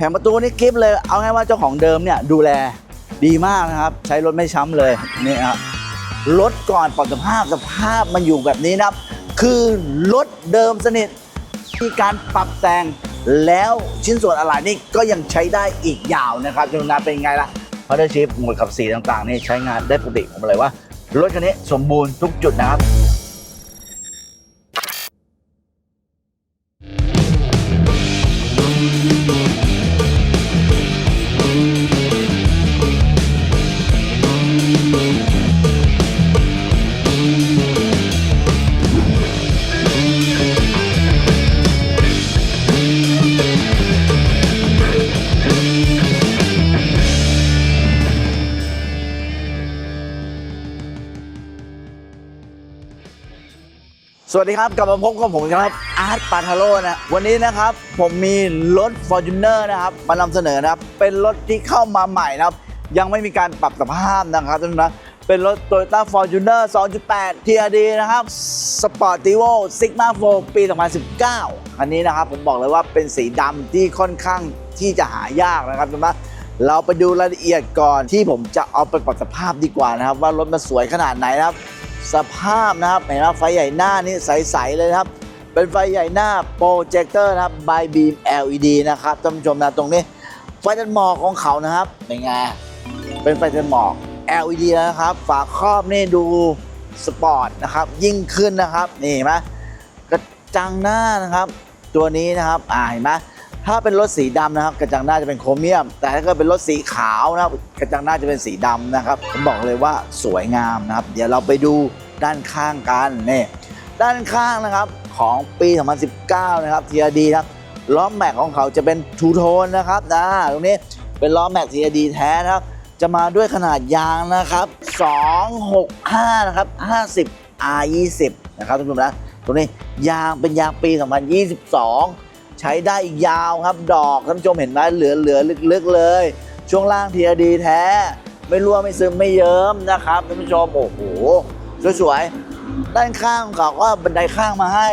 แผงประตูนี่กิฟเลย เอาไงว่าเจ้าของเดิมเนี่ยดูแลดีมากนะครับ ใช้รถไม่ช้ำเลยนี่ครับรถก่อนปรับสภาพสภาพมันอยู่แบบนี้นะครับ คือรถเดิมสนิทมีการปรับแต่งแล้วชิ้นส่วนอะไรนี่ก็ยังใช้ได้อีกยาวนะครับจนนาเป็นไงล่ะพัตเตอร์ชิพหมวดขับสีต่างๆนี่ใช้งานได้ปกติผมเลยว่า รถคันนี้สมบูรณ์ทุกจุดนะครับ สวัสดีครับ กลับมาพบกับผมครับอาร์ตปาทาโร่นะ วันนี้นะครับผมมีรถ f o r t u n e r นะครับมานำเสนอนะครับ เป็นรถที่เข้ามาใหม่นะครับ ยังไม่มีการปรับสภาพนะครับท่านผู้ชมนะเป็นรถ Toyota Fortuner 2.8 TRD นะครับ Sportivo Sigma 4 ปี 2019คันนี้นะครับผมบอกเลยว่าเป็นสีดำที่ค่อนข้างที่จะหายากนะครับท่านผู้ชมนะเราไปดูรายละเอียดก่อนที่ผมจะเอาไปปรับสภาพดีกว่านะครับ ว่ารถมันสวยขนาดไหนนะครับ สภาพนะครับเห็นไหมไฟใหญ่หน้านี่ใส ๆ เลยนะครับ เป็นไฟใหญ่หน้าโปรเจคเตอร์นะครับ by beam LED นะครับท่านผู้ชมนะตรงนี้ไฟตันหมอกของเขานะครับเป็นไงเป็นไฟตันหมอก LED นะครับ ฝาครอบนี่ดูสปอร์ตนะครับ ยิ่งขึ้นนะครับ นี่เห็นไหมกระจังหน้านะครับ ตัวนี้นะครับอ่าเห็นไหม ถ้าเป็นรถสีดำนะครับกระจังหน้าจะเป็นโครเมียม แต่ถ้าเกิดเป็นรถสีขาวนะครับกระจังหน้าจะเป็นสีดำนะครับผมบอกเลยว่าสวยงามนะครับ เดี๋ยวเราไปดูด้านข้างกันนี่ด้านข้างนะครับของปี 2019 นะครับ TRD ครับล้อแม็กของเขาจะเป็นทูโทนนะครับนะตรงนี้เป็นล้อแม็ก TRD แท้นะครับ จะมาด้วยขนาดยางนะครับ 265 นะครับ 50 R20 นะครับทุกท่านนะตรงนี้ยางเป็นยางปี 2022 ใช้ได้อีกยาวครับดอกท่านผู้ชมเห็นไหมเหลือเหลือลึกๆเลย ช่วงล่างทีดีแท้ ไม่รั่วไม่ซึมไม่เยิ้มนะครับท่านผู้ชมโอ้โหสวยๆด้านข้างเขาก็บันไดข้างมาให้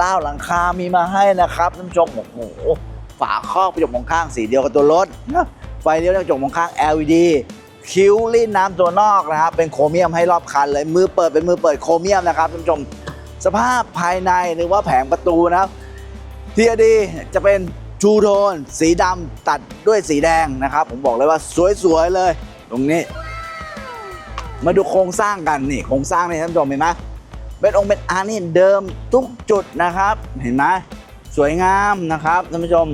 ล่าวหลังคามีมาให้นะครับท่านผู้ชมโอ้โหฝาครอบกระจกมองข้างสีเดียวกับตัวรถนะไฟเลี้ยวกระจกมองข้าง LED คิ้วลิ้นน้ำตัวนอกนะครับเป็นโครเมียมให้รอบคันเลยมือเปิดเป็นมือเปิดโครเมียมนะครับท่านผู้ชมสภาพภายในหรือว่าแผงประตูนะครับ ทีดีจะเป็นทูโทน สีดำตัดด้วยสีแดงนะครับ ผมบอกเลยว่าสวยๆเลย ตรงนี้ มาดูโครงสร้างกันนี่โครงสร้างนี่ท่านผู้ชมเห็นไหมเป็นองค์เป็นอานี่เดิมทุกจุดนะครับ เห็นไหมสวยงามนะครับท่านผู้ชม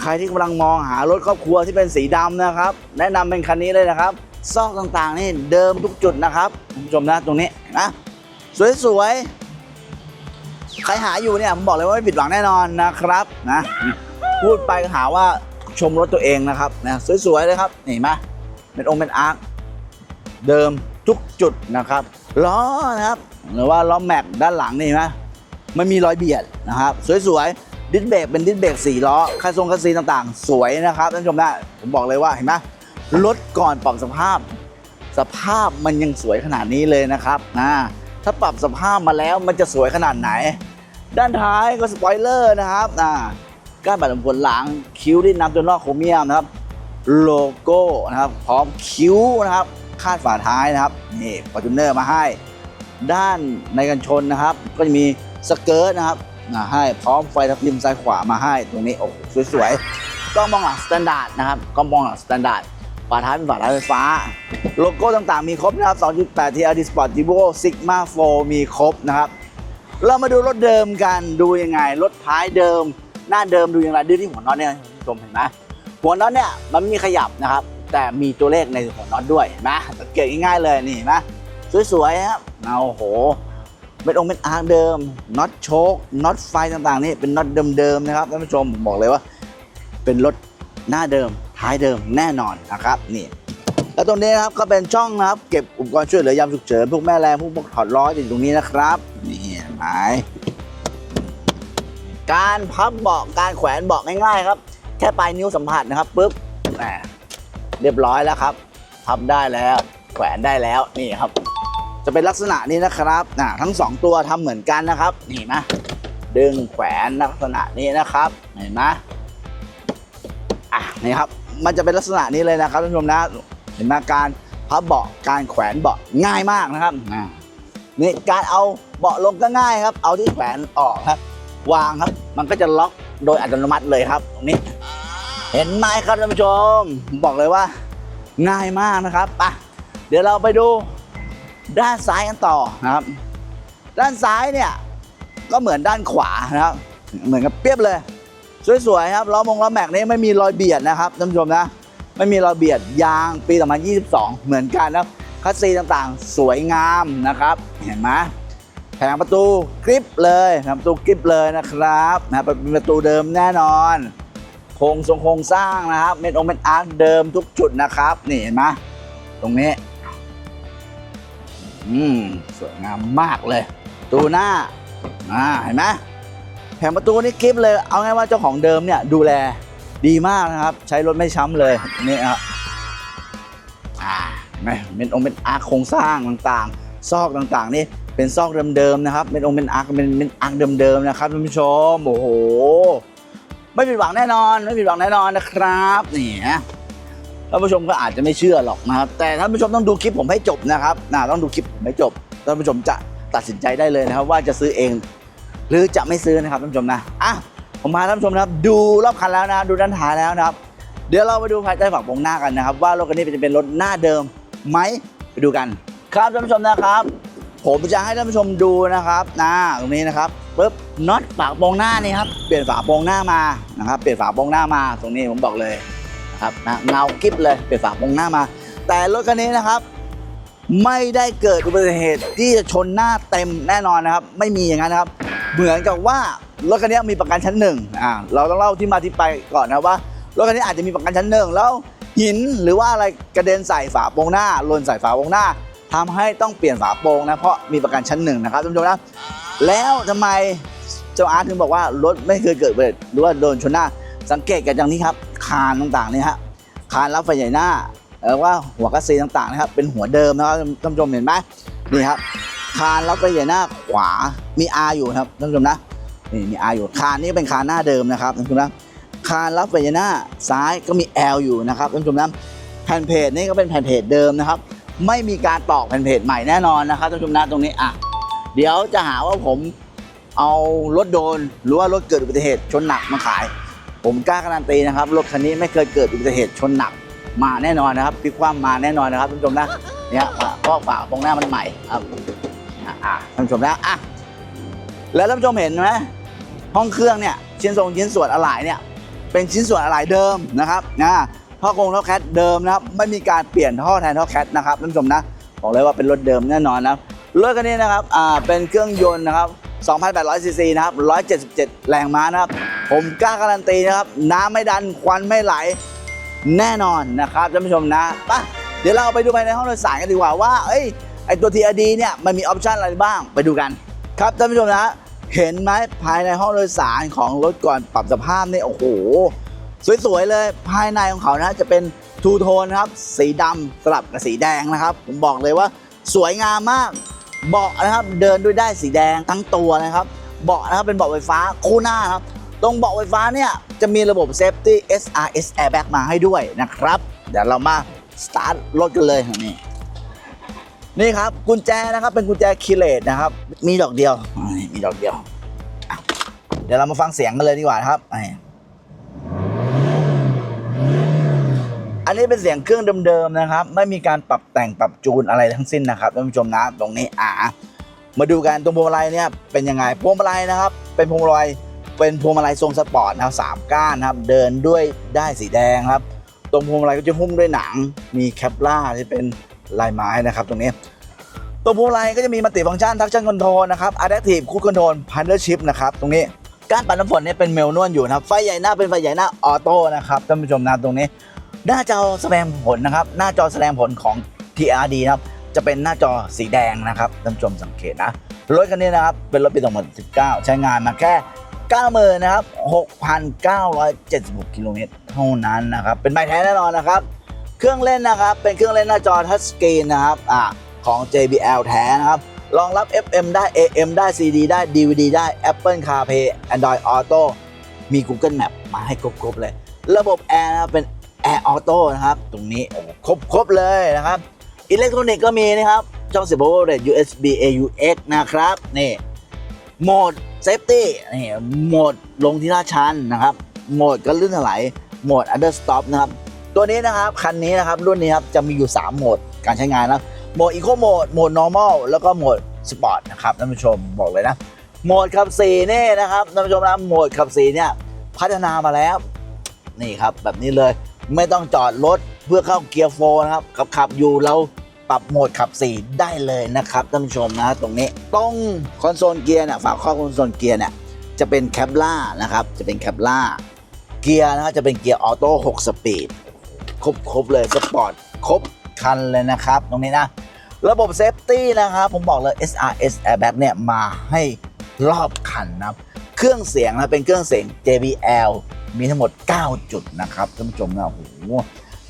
ใครที่กำลังมองหารถครอบครัวที่เป็นสีดำนะครับ แนะนำเป็นคันนี้เลยนะครับ ซอกต่างๆนี่เดิมทุกจุดนะครับท่านผู้ชมนะตรงนี้นไหมสวยๆ ใครหาอยู่เนี่ยผมบอกเลยว่าไม่ผิดหวังแน่นอนนะครับนะพูดไปก็หาว่าชมรถตัวเองนะครับนะสวยๆเลยครับนี่เห็นไหมเป็นองค์เป็นอาร์คเดิมทุกจุดนะครับล้อนะครับหรือว่าล้อแม็กด้านหลังนี่เห็นไหมไม่มีรอยเบียดนะครับ สวยๆดิสเบรกเป็นดิสเบรกสี่ล้อคันทรงคันซีต่างๆ สวยนะครับท่านผู้ชมนะผมบอกเลยว่าเห็นไหมรถก่อนปรับสภาพ สภาพมันยังสวยขนาดนี้เลยนะครับนะ ถ้าปรับสภาพมาแล้วมันจะสวยขนาดไหน ด้านท้ายก็สปอยเลอร์นะครับนะก้านบัตรผลหลังคิ้วที่นำตัวนอกโครเมียมนะครับ โลโก้นะครับ พร้อมคิ้วนะครับคาดฝาท้ายนะครับนี่ฟอร์จูเนอร์มาให้ ด้านในกันชนนะครับ ก็จะมีสเกิร์ตนะครับมาให้พร้อมไฟทับทิมซ้ายขวามาให้ตรงนี้โอ้สวยๆกล้องมองหลังสแตนดาร์ดนะครับกล้องมองหลังสแตนดาร์ด ฝาท้ายเป็นฝาท้ายไฟฟ้า โลโก้ต่างๆมีครบนะครับ 2.8 TRD Sportivo Sigma 4 มีครบนะครับ เรามาดูรถเดิมกันดูยังไง รถท้ายเดิม หน้าเดิมดูยังไงดูที่หัวน็อตเนี่ยคุณผู้ชมเห็นไหมหัวน็อตเนี่ยมันไม่มีขยับนะครับ แต่มีตัวเลขในหัวน็อตด้วยนไหมสังเกตง่ายๆเลยนี่เห็นไหมสวยๆครับเอาโหเป็นองค์เป็นอาร์เดิมน็อตโชคน็อตไฟต่างๆนี่เป็นน็อตเดิมๆนะครับท่านผู้ชมผมบอกเลยว่า เป็นรถหน้าเดิม ท้ายเดิมแน่นอนนะครับนี่แล้วตรงนี้นะครับก็เป็นช่องนะครับ เก็บอุปกรณ์ช่วยเหลือยามฉุกเฉินพวกแม่แรงพวกถอดล้ออยู่ตรงนี้นะครับนี่ห็นไหมการพับเบาะการแขวนเบาะง่ายๆ ครับ แค่ปลายนิ้วสัมผัสนะครับปุ๊บแหมเรียบร้อยแล้วครับพับได้แล้ว แขวนได้แล้วนี่ครับ จะเป็นลักษณะนี้นะครับนะทั้งสองตัวทำเหมือนกันนะครับ นี่นะดึงแขวนลักษณะนี้นะครับเห็นไหม นี่ครับ มันจะเป็นลักษณะนี้เลยนะครับท่านผู้ชมนะ เห็นไหมการพับเบาะการแขวนเบาะง่ายมากนะครับนี่การเอาเบาะลงก็ง่ายครับ เอาที่แขวนออกครับ วางครับ มันก็จะล็อกโดยอัตโนมัติเลยครับ ตรงนี้ เห็นไหมครับท่านผู้ชมผมบอกเลยว่า ง่ายมากนะครับอะเดี๋ยวเราไปดูด้านซ้ายกันต่อนะครับ ด้านซ้ายเนี่ยก็เหมือนด้านขวานะครับ เหมือนกับเปรียบเลย สวยๆครับล้อมงล้อแม็กนี้ไม่มีรอยเบียดนะครับท่านผู้ชมนะ ไม่มีรอยเบียดยางปี 2022 เหมือนกันนะครับคัสซีต่างๆ สวยงามนะครับ เห็นไหมแผงประตูกริปเลยแผงประตูกริปเลยนะครับนะเป็นประตูเดิมแน่นอนโครงทรงโครงสร้างนะครับเม็ดองเม็ดอาร์คเดิมทุกจุดนะครับ นี่เห็นไหมตรงนี้อืมสวยงามมากเลย ตูหน้าอ่าเห็นไหม แผงประตูนี่กริปเลย เอาไงว่าเจ้าของเดิมเนี่ยดูแลดีมากนะครับ ใช้รถไม่ช้ำเลยนี่ครับอ่าเห็นไหมเม็ดองเม็ดอาร์โครงสร้างต่างๆ ซอกต่างๆ นี่เป็นซอกเดิมๆนะครับเม็ดองค์เม็ดอาร์เป็นเม็ดอาร์เดิมๆนะครับท่านผู้ชมโอ้โหไม่ผิดหวังแน่นอนไม่ผิดหวังแน่นอนนะครับนี่นะท่านผู้ชมก็อาจจะไม่เชื่อหรอกนะครับ แต่ท่านผู้ชมต้องดูคลิปผมให้จบนะครับนะต้องดูคลิปผมให้จบท่านผู้ชมจะตัดสินใจได้เลยนะครับ ว่าจะซื้อเอง หรือจะไม่ซื้อนะครับท่านผู้ชมนะอะผมพาท่านผู้ชมนะครับ ดูรอบคันแล้วนะดูด้านท้ายแล้วนะครับ เดี๋ยวเราไปดูภายใต้ฝั่งโปรงหน้ากันนะครับ ว่ารถคันนี้จะเป็นรถหน้าเดิมไหมไปดูกัน ครับท่านผู้ชมนะครับ ผมจะให้ท่านผู้ชมดูนะครับนะตรงนี้นะครับปุ๊บน็อตฝาโปรงหน้านี่ครับเปลี่ยนฝาโปรงหน้ามานะครับเปลี่ยนฝาโปรงหน้ามาตรงนี้ผมบอกเลยนะครับนะเงากิ๊บเลยเปลี่ยนฝาโปรงหน้ามา แต่รถคันนี้นะครับไม่ได้เกิดอุบัติเหตุที่จะชนหน้าเต็มแน่นอนนะครับ ไม่มีอย่างนั้นนะครับ เหมือนกับว่ารถคันนี้มีประกันชั้นหนึ่งอ่าเราต้องเล่าที่มาที่ไปก่อนนะว่ารถคันนี้อาจจะมีประกันชั้นหนึ่งแล้วหินหรือว่าอะไรกระเด็นใส่ฝาโปรงหน้าหล่นใส่ฝาโปรงหน้าทำให้ต้องเปลี่ยนฝาโปรงนะเพราะมีประกันชั้นหนึ่งนะครับท่านผู้ชมนะแล้วทำไมเจ้าอาร์ตถึงบอกว่ารถไม่เคยเกิดอุบัติเหรือว่าโดนชนหน้า สังเกตกันอย่างนี้ครับคานต่างๆนี่ฮะคานรับไฟใหญ่หน้าแล้วว่าหัวกัสซีต่างๆนะครับเป็นหัวเดิมนะครับท่านผู้ชมเห็นไหมนี่ครับ คานรับไฟใหญ่หน้าขวา มี R อยู่นะครับท่านผู้ชมนะ นี่มี R อยู่ คานนี่เป็นคานหน้าเดิมนะครับท่านผู้ชมนะ คานรับไฟใหญ่หน้าซ้ายก็มี L อยู่นะครับท่านผู้ชมนะ แผ่นเพจนี่ก็เป็นแผ่นเพจเดิมนะครับ ไม่มีการตอกแผ่นเพจใหม่แน่นอนนะครับท่านผู้ชมนะตรงนี้อะ เดี๋ยวจะหาว่าผมเอารถโดนหรือว่ารถเกิดอุบัติเหตุชนหนักมาขาย ผมกล้าการันตีนะครับรถคันนี้ไม่เคยเกิดอุบัติเหตุชนหนักมาแน่นอนนะครับพลิกคว่ำมาแน่นอนนะครับท่านผู้ชมนะเนี่ยเพราะฝาตรงหน้ามันใหม่ครับ อะท่านผู้ชมนะอะแล้วท่านผู้ชมเห็นไหมห้องเครื่องเนี่ยชิ้นส่วนชิ้นส่วนอะไหล่เนี่ยเป็นชิ้นส่วนอะไหล่เดิมนะครับนะท่อกงท่อแคทเดิมนะครับไม่มีการเปลี่ยนท่อแทนท่อแคทนะครับท่านผู้ชมนะบอกเลยว่าเป็นรถเดิมแน่นอนนะรถคันนี้นะครับอ่าเป็นเครื่องยนต์นะครับ2,800ซีซีนะครับ177 แรงม้านะครับ ผมกล้าการันตีนะครับ น้ำไม่ดันควันไม่ไหลแน่นอนนะครับท่านผู้ชมนะปะเดี๋ยวเราไปดูภายในห้องโดยสารกันดีกว่าว่า เอ้ย ไอตัว TRD เนี่ยมันมีออปชันอะไรบ้างไปดูกัน ครับท่านผู้ชมนะ เห็นไหมภายในห้องโดยสารของรถก่อนปรับสภาพเนี่ยโอ้โห สวยๆเลยภายในของเขานะจะเป็นทูโทนนะครับสีดำสลับกับสีแดงนะครับ ผมบอกเลยว่าสวยงามมากเบาะนะครับเดินด้วยได้สีแดงทั้งตัวนะครับเบาะนะครับเป็นเบาะไฟฟ้าคู่หน้านะครับตรงเบาะไฟฟ้าเนี่ยจะมีระบบ Safety SRS Airbag มาให้ด้วยนะครับ เดี๋ยวเรามาสตาร์ทรถกันเลยนี่ นี่ครับกุญแจนะครับเป็นกุญแจคีเลตนะครับ มีดอกเดียวมีดอกเดียว เดี๋ยวเรามาฟังเสียงกันเลยดีกว่าครับอ่าอันนี้เป็นเสียงเครื่องเดิมๆนะครับ ไม่มีการปรับแต่งปรับจูนอะไรทั้งสิ้นนะครับท่านผู้ชมนะตรงนี้อ่ามาดูกันตรงพวงมาลัยเนี่ยเป็นยังไงพวงมาลัยนะครับ เป็นพวงมาลัยเป็นพวงมาลัยทรงสปอร์ตนะครับสามก้านนะครับ เดินด้วยได้สีแดงครับ ตรงพวงมาลัยก็จะหุ้มด้วยหนังมีแคปล่าที่เป็น ลายไม้นะครับตรงนี้ตัวพวงมาลัยก็จะมีมัลติฟังก์ชันทักชั่นคอนโทรลนะครับ Adaptive Cruise Control Partner Shift นะครับตรงนี้การปัดน้ำฝนเนี่ยเป็นเมลนวลอยู่นะครับไฟใหญ่หน้าเป็นไฟใหญ่หน้าออโต้นะครับท่านผู้ชมนะตรงนี้ หน้าจอแสดงผลนะครับ หน้าจอแสดงผลของ TRD นะครับจะเป็นหน้าจอสีแดงนะครับท่านผู้ชมสังเกตนะรถคันนี้นะครับเป็นรถปี 2019 ใช้งานมาแค่90,000นะครับ6,976กิโลเมตรเท่านั้นนะครับเป็นใบแท้แน่นอนนะครับ เครื่องเล่นนะครับ เป็นเครื่องเล่นหน้าจอทัชสกรีนนะครับอ่าของ JBL แท้นะครับรองรับ FM ได้ AM ได้ CD ได้ DVD ได้ Apple CarPlay Android Auto มี Google Map มาให้ครบๆเลย ระบบแอร์นะครับเป็นแอร์ออโต้นะครับ ตรงนี้โอ้โหครบครบเลยนะครับอิเล็กทรอนิกส์ก็มีนะครับช่องเสียบ power outlet USB AUX นะครับนี่โหมดเซฟตี้นี่โหมดลงที่ลาดชันนะครับโหมดก็ลื่นถลายโหมด under stop นะครับ ตัวนี้นะครับคันนี้นะครับรุ่นนี้ครับจะมีอยู่ 3 โหมดการใช้งานนะโหมด eco mode โหมด normal แล้วก็โหมด sport นะครับท่านผู้ชมบอกเลยนะโหมดขับสีนี่นะครับท่านผู้ชมนะโหมดขับสีเนี่ยพัฒนามาแล้วนี่ครับแบบนี้เลยไม่ต้องจอดรถเพื่อเข้าเกียร์โฟนะครับขับขับอยู่เราปรับโหมดขับสีได้เลยนะครับท่านผู้ชมนะตรงนี้ตรงคอนโซลเกียร์เนี่ยฝาครอบคอนโซลเกียร์เนี่ยจะเป็นแคปล่านะครับจะเป็นแคปล่าเกียร์นะครับจะเป็นเกียร์ออโต้6สปีด ครบครบเลยสปอร์ตครบคันเลยนะครับตรงนี้นะ ระบบเซฟตี้นะครับผมบอกเลย SRS Airbag เนี่ยมาให้รอบคันนะครับเครื่องเสียงนะเป็นเครื่องเสียง JBL มีทั้งหมด 9 จุดนะครับท่านผู้ชมนะโอ้โห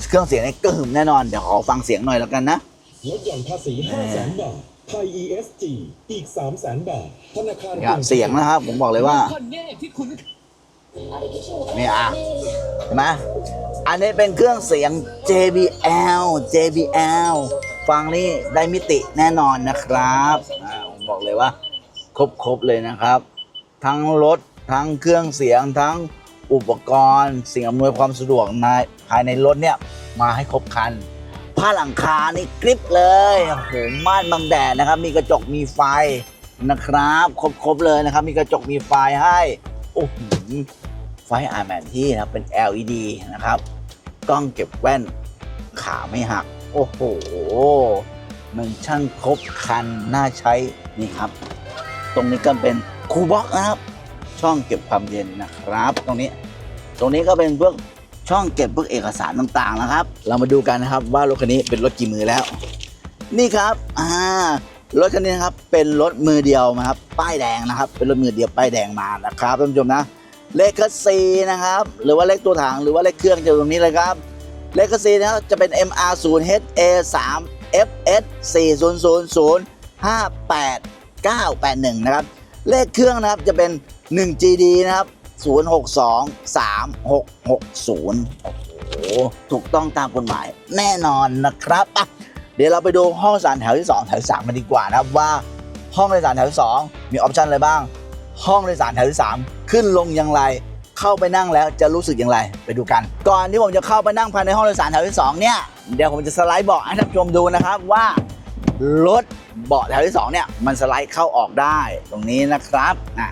เครื่องเสียงนี่กระหึ่มแน่นอน เดี๋ยวขอฟังเสียงหน่อยแล้วกันนะลดหย่อนภาษี500,000บาทไทย ESG อีก300,000บาทธนาคารครับเสียงนะครับผมบอกเลยว่าคนแน่ที่คุณนี่อะเห็นไหม อันนี้เป็นเครื่องเสียง JBL JBL ฟังนี่ได้มิติแน่นอนนะครับอ่าผมบอกเลยว่า ครบครบเลยนะครับ ทั้งรถทั้งเครื่องเสียงทั้งอุปกรณ์ สิ่งอำนวยความสะดวกในภายในรถเนี่ยมาให้ครบครัน ผ้าหลังคานี่กริบเลยโอ้โหม่านบังแดดนะครับ มีกระจกมีไฟนะครับ ครบครบเลยนะครับ มีกระจกมีไฟให้โอ้โหไฟอ่านแผนที่นะครับเป็น LED นะครับ กล้องเก็บแว่น ขาไม่หัก โอ้โห มันช่างครบคันน่าใช้นี่ครับ ตรงนี้ก็เป็นคูลบ็อกนะครับ ช่องเก็บความเย็นนะครับ ตรงนี้ ตรงนี้ก็เป็นพวกช่องเก็บพวกเอกสารต่างๆนะครับ เรามาดูกันนะครับว่ารถคันนี้เป็นรถกี่มือแล้ว นี่ครับอ่ารถคันนี้นะครับเป็นรถมือเดียวนะครับ ป้ายแดงนะครับ เป็นรถมือเดียวป้ายแดงมานะครับท่านผู้ชมนะ เลขคัสซีนะครับ หรือว่าเลขตัวถังหรือว่าเลขเครื่องจะตรงนี้เลยครับ เลขคัสซีนะครับจะเป็น MR 0 HA 3 FS 4 0 0 0 5 8 9 8 1 นะครับ เลขเครื่องนะครับจะเป็น 1 GD นะครับ 062 3660 โอ้โห ถูกต้องตามกฎหมายแน่นอนนะครับอะเดี๋ยวเราไปดูห้องดยสารแถวที่ 2 แถวที่3มาดีกว่านะครับว่าห้องโดยสารแถวที่2มีออปชันอะไรบ้าง ห้องโดยสารแถวที่ 3 ขึ้นลงอย่างไร เข้าไปนั่งแล้วจะรู้สึกอย่างไรไปดูกัน ก่อนที่ผมจะเข้าไปนั่งภายในห้องโดยสารแถวที่2เนี่ยเดี๋ยวผมจะสไลด์เบาะให้ท่านผู้ชมดูนะครับว่ารถเบาะแถวที่2เนี่ยมันสไลด์เข้าออกได้ตรงนี้นะครับอะ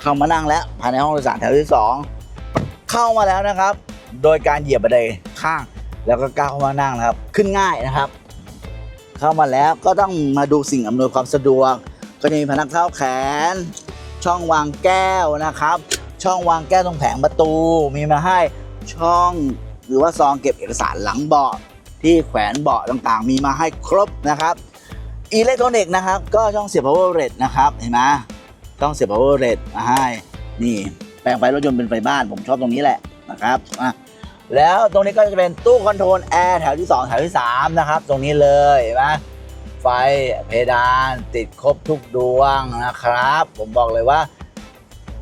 เข้ามานั่งแล้วภายในห้องโดยสารแถวที่ 2 เข้ามาแล้วนะครับ โดยการเหยียบบันไดข้าง แล้วก็ก้าวเข้ามานั่งนะครับ ขึ้นง่ายนะครับ เข้ามาแล้วก็ต้องมาดูสิ่งอำนวยความสะดวก ก็จะมีพนักเท้าแขน ช่องวางแก้วนะครับ ช่องวางแก้วตรงแผงประตูมีมาให้ช่องหรือว่าซองเก็บเอกสารหลังเบาะที่แขวนเบาะต่างๆ มีมาให้ครบนะครับอิเล็กทรอนิกส์นะครับ ก็ช่องเสียบ power red นะครับเห็นไหมช่องเสียบ power red มาให้นี่แปลงไฟรถยนต์เป็นไฟบ้านผมชอบตรงนี้แหละนะครับอะแล้วตรงนี้ก็จะเป็นตู้คอนโทรลแอร์แถวที่ 2 แถวที่ 3 นะครับ ตรงนี้เลยเห็นไหม ไฟเพดานติดครบทุกดวงนะครับ ผมบอกเลยว่า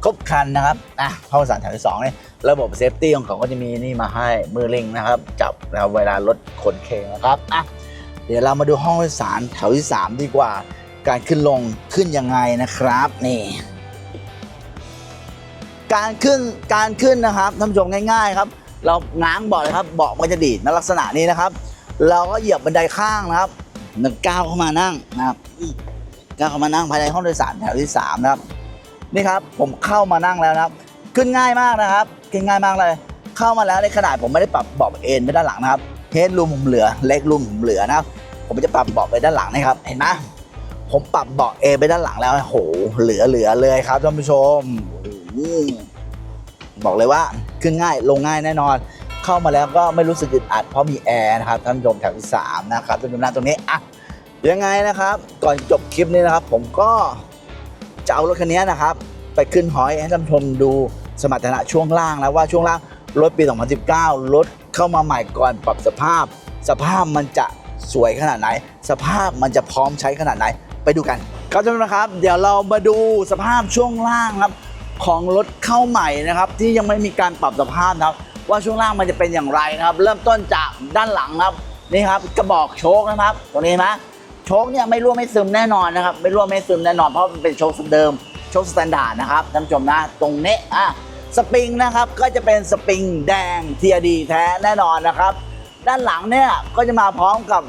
ครบครันนะครับอะห้องโดยสารแถวที่2เนี่ยระบบเซฟตี้ของเขาก็จะมีนี่มาให้มือลิงนะครับ จับแล้วเวลารถขนเคงนะครับอะเดี๋ยวเรามาดูห้องโดยสารแถวที่ 3 ดีกว่า การขึ้นลงขึ้นยังไงนะครับนี่ การขึ้นการขึ้นนะครับท่านผู้ชมง่าย ๆ ครับ เราง้างเบาะเลยครับเบาะมันจะดีดในลักษณะนี้นะครับ เราก็เหยียบบันไดข้างนะครับ หนึ่งก้าวเข้ามานั่งนะครับก้าวเข้ามานั่งภายในห้องโดยสารแถวที่3นะครับนี่ครับผมเข้ามานั่งแล้วนะครับ ขึ้นง่ายมากนะครับขึ้นง่ายมากเลย เข้ามาแล้วในขนาดผมไม่ได้ปรับเบาะเอ็นไปด้านหลังนะครับเฮดรูมผมเหลือเล็กรูมผมเหลือนะครับผมจะปรับเบาะไปด้านหลังนะครับ เห็นไหมผมปรับเบาะเอนไปด้านหลังแล้วโอ้โหเหลือเหลือเลยครับท่านผู้ชมบอกเลยว่าขึ้นง่ายลงง่ายแน่นอน เข้ามาแล้วก็ไม่รู้สึกอึดอัดเพราะมีแอร์นะครับท่านผู้ชมแถวที่สามนะครับท่านผู้ชมหน้าตรงนี้อะยังไงนะครับ ก่อนจบคลิปนี้นะครับ ผมก็จะเอารถคันนี้นะครับ ไปขึ้นหอยให้ท่านผู้ชมดูสมรรถนะช่วงล่างแล้วว่าช่วงล่างรถปี 2019 รถเข้ามาใหม่ก่อนปรับสภาพ สภาพมันจะสวยขนาดไหน สภาพมันจะพร้อมใช้ขนาดไหนไปดูกันครับท่านผู้ชมครับ เดี๋ยวเรามาดูสภาพช่วงล่างครับของรถเข้าใหม่นะครับ ที่ยังไม่มีการปรับสภาพนะครับ ว่าช่วงล่างมันจะเป็นอย่างไรนะครับ เริ่มต้นจากด้านหลังครับนี่ครับกระบอกโชคนะครับตรงนี้นไหมโชคเนี่ยไม่รั่วไม่ซึมแน่นอนนะครับไม่รั่วไม่ซึมแน่นอนเพราะมันเป็นโชคเดิมโชคสแตนดาร์ดนะครับท่านผู้ชมนะตรงนี้อะสปริงนะครับก็จะเป็นสปริงแดงเทียดีแท้แน่นอนนะครับ ด้านหลังเนี่ยก็จะมาพร้อมกับ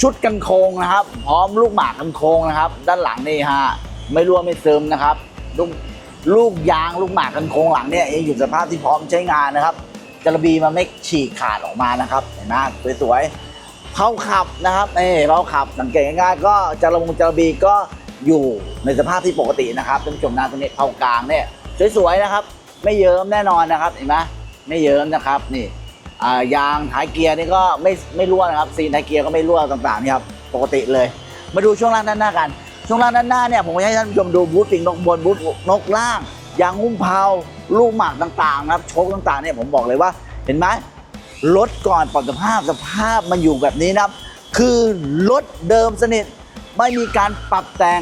ชุดกันโคงนะครับ พร้อมลูกหมากกันโคงนะครับ ด้านหลังนี่ฮะไม่รั่วไม่ซึมนะครับลูกลูกยางลูกหมากกันโคงหลังเนี่ยยังอยู่สภาพที่พร้อมใช้งานนะครับ จระบีมันไม่ฉีกขาดออกมานะครับเห็นไหมสวยๆเผาขับนะครับนี่เผาขับสังเกตง่ายๆก็จระบงจระบีก็อยู่ในสภาพที่ปกตินะครับท่านผู้ชมนะตรงนี้เผากลางเนี่ยสวยๆนะครับ ไม่เยิ้มแน่นอนนะครับเห็นไหมไม่เยิ้มนะครับนี่ยางท้ายเกียร์นี่ก็ไม่ไม่รั่วนะครับซีนท้ายเกียร์ก็ไม่รั่วต่างๆนี่ครับปกติเลย มาดูช่วงล่างด้านหน้ากัน ช่วงล่างด้านหน้าเนี่ยผมจะให้ท่านผู้ชมดูบูธปิงนกบนบูธนกล่างยางหุ้มเผา ลูกหมากต่างๆนะครับโชคต่างๆเนี่ยผมบอกเลยว่า เห็นไหมรถก่อนปรับสภาพสภาพมันอยู่แบบนี้นะครับ คือรถเดิมสนิทไม่มีการปรับแต่ง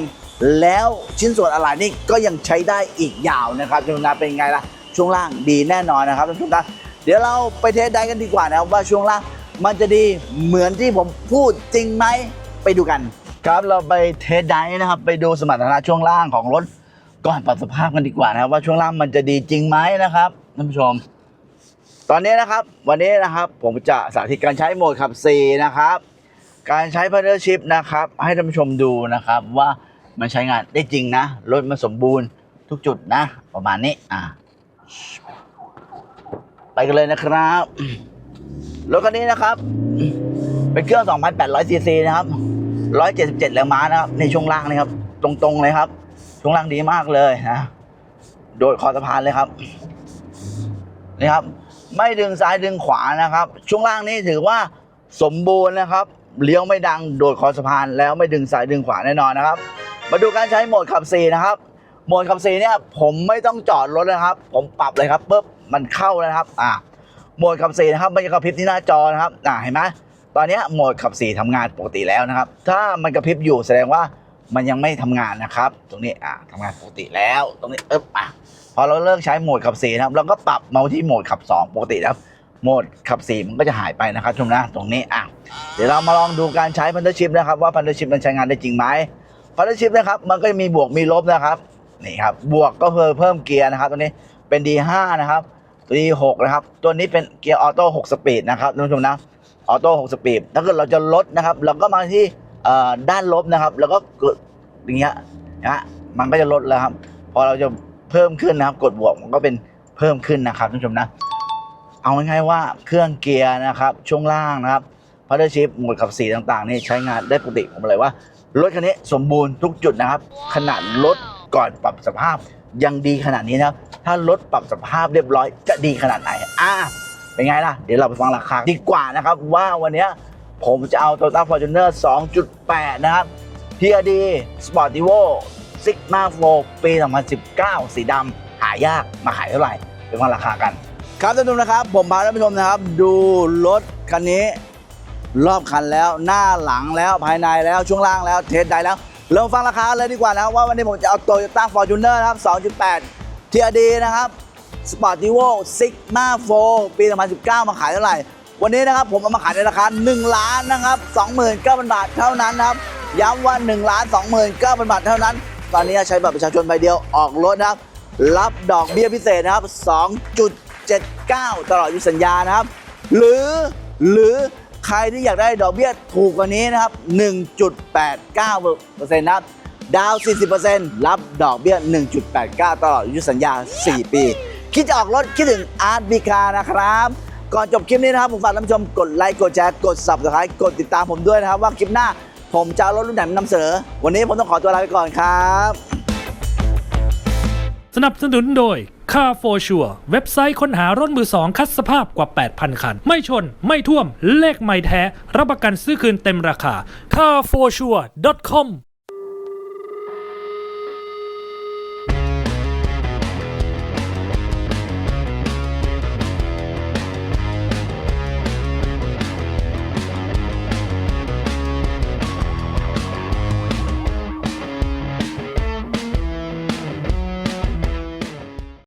แล้วชิ้นส่วนอะไรนี่ก็ยังใช้ได้อีกยาวนะครับท่านผู้ชมนะเป็นไงล่ะช่วงล่างดีแน่นอนนะครับท่านผู้ชมนเดี๋ยวเราไปเทสได้กันดีกว่านะครับว่าช่วงล่างมันจะดีเหมือนที่ผมพูดจริงไหมไปดูกัน ครับเราไปเทสได้นะครับ ไปดูสมรรถนะช่วงล่างของรถ ก่อนปรับสภาพกันดีกว่านะครับ ว่าช่วงล่างมันจะดีจริงไหมนะครับท่านผู้ชม ตอนนี้นะครับ วันนี้นะครับ ผมจะสาธิตการใช้โหมดขับ C นะครับ การใช้พันเดอร์ชิพนะครับ ให้ท่านผู้ชมดูนะครับว่ามันใช้งานได้จริงนะรถมันสมบูรณ์ทุกจุดนะ ประมาณนี้อ่าไปกันเลยนะครับรถคันนี้นะครับ เป็นเครื่อง 2,800ซีซีนะครับ 177แรงม้านะครับในช่วงล่างนี่ครับ ตรงๆเลยครับ ช่วงล่างดีมากเลยนะโดดคอสะพานเลยครับนี่ครับ ไม่ดึงซ้ายดึงขวานะครับ ช่วงล่างนี้ถือว่าสมบูรณ์นะครับเลี้ยวไม่ดังโดดคอสะพาน แล้วไม่ดึงซ้ายดึงขวาแน่นอนนะครับ มาดูการใช้โหมดขับ4นะครับโหมดขับ4เนี่ยผมไม่ต้องจอดรถนะครับ ผมปรับเลยครับปุ๊บมันเข้านะครับอ่าโหมดขับ4นะครับมันจะกระพริบที่หน้าจอนะครับอ่าเห็นไหมตอนนี้โหมดขับ4ทำงานปกติแล้วนะครับ ถ้ามันกระพริบอยู่แสดงว่า มันยังไม่ทำงานนะครับ ตรงนี้อ่าทำงานปกติแล้ว ตรงนี้เอ๊บอะพอเราเลิกใช้โหมดขับ4นะครับ เราก็ปรับมาที่โหมดขับ 2 ปกตินะครับโหมดขับ4มันก็จะหายไปนะครับชมนะตรงนี้อะเดี๋ยวเรามาลองดูการใช้พันธชิพนะครับ ว่าพันธชิพมันใช้งานได้จริงไหมพันธชิพนะครับ มันก็จะมีบวกมีลบนะครับนี่ครับบวกก็คือเพิ่มเกียร์นะครับ ตัวนี้เป็น D5 นะครับตัวนี้6นะครับ ตัวนี้เป็นเกียร์ออโต้6สปีดนะครับท่านผู้ชมนะออโต้6สปีดถ้าเกิดเราจะลดนะครับ เราก็มาที่ ด้านลบนะครับ แล้วก็กดอย่างเงี้ยนะฮะมันก็จะลดแล้วครับ พอเราจะเพิ่มขึ้นนะครับ กดบวกมันก็เป็นเพิ่มขึ้นนะครับท่านผู้ชมนะ เอาง่ายๆว่าเครื่องเกียร์นะครับ ช่วงล่างนะครับพัดชิพหมดขับสีต่างๆนี่ใช้งานได้ปกติผมเลยว่า รถคันนี้สมบูรณ์ทุกจุดนะครับ ขนาดรถก่อนปรับสภาพยังดีขนาดนี้นะครับ ถ้ารถปรับสภาพเรียบร้อยจะดีขนาดไหนอ่าเป็นไงล่ะ เดี๋ยวเราไปฟังราคาดีกว่านะครับ ว่าวันนี้ ผมจะเอา Toyota Fortuner 2.8 นะครับ TRD Sportivo Sigma 4 ปี 2019 สีดำหายากมาขายเท่าไหร่ไปฟังราคากัน ครับท่านผู้ชมนะครับ ผมพาท่านผู้ชมนะครับ ดูรถคันนี้ รอบคันแล้วหน้าหลังแล้วภายในแล้วช่วงล่างแล้วเทสได้แล้วเราฟังราคาเลยดีกว่านะครับว่าวันนี้ผมจะเอา Toyota Fortuner นะครับ 2.8 TRD นะครับ Sportivo Sigma 4 ปี 2019 มาขายเท่าไหร่ วันนี้นะครับผมเอามาขายในราคา1ล้านนะครับ29,000 บาทเท่านั้นนะครับย้ำว่า1ล้าน29,000 บาทเท่านั้น ตอนนี้ใช้บัตรประชาชนใบเดียวออกรถนะครับ รับดอกเบี้ยพิเศษนะครับ 2.79 ตลอดอายุสัญญานะครับ หรือหรือใครที่อยากได้ดอกเบี้ยถูกกว่านี้นะครับ 1.89%นะครับดาวน์40%รับดอกเบี้ย 1.89 ตลอดอายุสัญญา 4 ปี คิดจะออกรถคิดถึงอาร์ตบีคานะครับ ก่อนจบคลิปนี้นะครับผมฝากท่านผู้ชมกดไลค์กดแชร์กด subscribe กดติดตามผมด้วยนะครับว่าคลิปหน้าผมจะเอารถรุ่นไหนมานำเสนอ วันนี้ผมต้องขอตัวลาไปก่อนครับ สนับสนุนโดย Car for Sure เว็บไซต์ค้นหารถมือสองคัดสภาพกว่า 8,000 คัน ไม่ชน ไม่ท่วม เลขไม่แท้ รับประกันซื้อคืนเต็มราคา carforsure.com